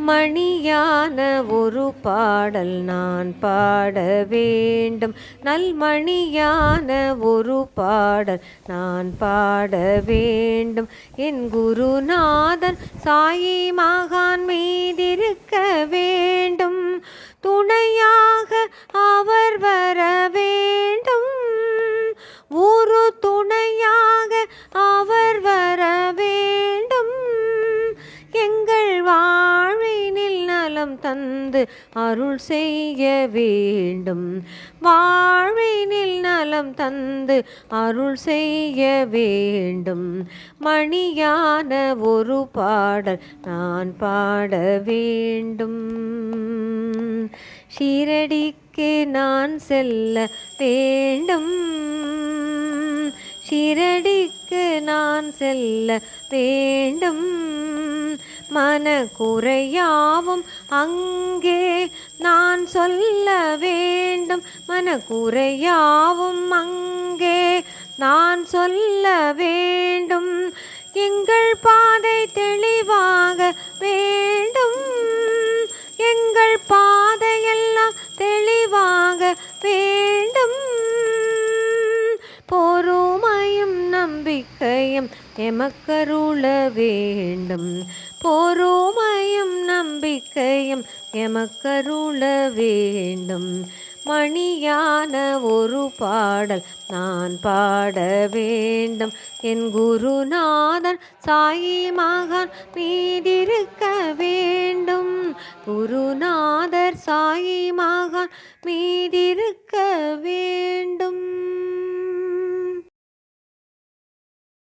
மணியான ஒரு பாடல் நான் பாட வேண்டும். நல்மணியான ஒரு பாடல் நான் பாட வேண்டும். என் குருநாதன் சாயி மகான் நலம் தந்து அருள் செய்ய வேண்டும். வாழ்வினில் நலம் தந்து அருள் செய்ய வேண்டும். மணியான ஒரு பாடல் நான் பாட வேண்டும். ஷீரடிக்கு நான் செல்ல வேண்டும். ஷீரடிக்கு நான் செல்ல வேண்டும். மன குறையாவும் அங்கே நான் சொல்ல வேண்டும். மன குறையாவும் அங்கே நான் சொல்ல வேண்டும். எங்கள் பாதை தெளிவாக வேண்டும். எங்கள் பாதையெல்லாம் தெளிவாக வேண்டும். பொறுமையும் நம்பிக்கை நம்பிக்கையும் எமக்கருள வேண்டும். பொறுமையும் நம்பிக்கையும் எமக்கருள வேண்டும். மணியான ஒரு பாடல் நான் பாட வேண்டும். என் குருநாதன் சாயி மகான் மீதிருக்க வேண்டும். குருநாதர் சாயி மகான் மீதிருக்க வேண்டும்.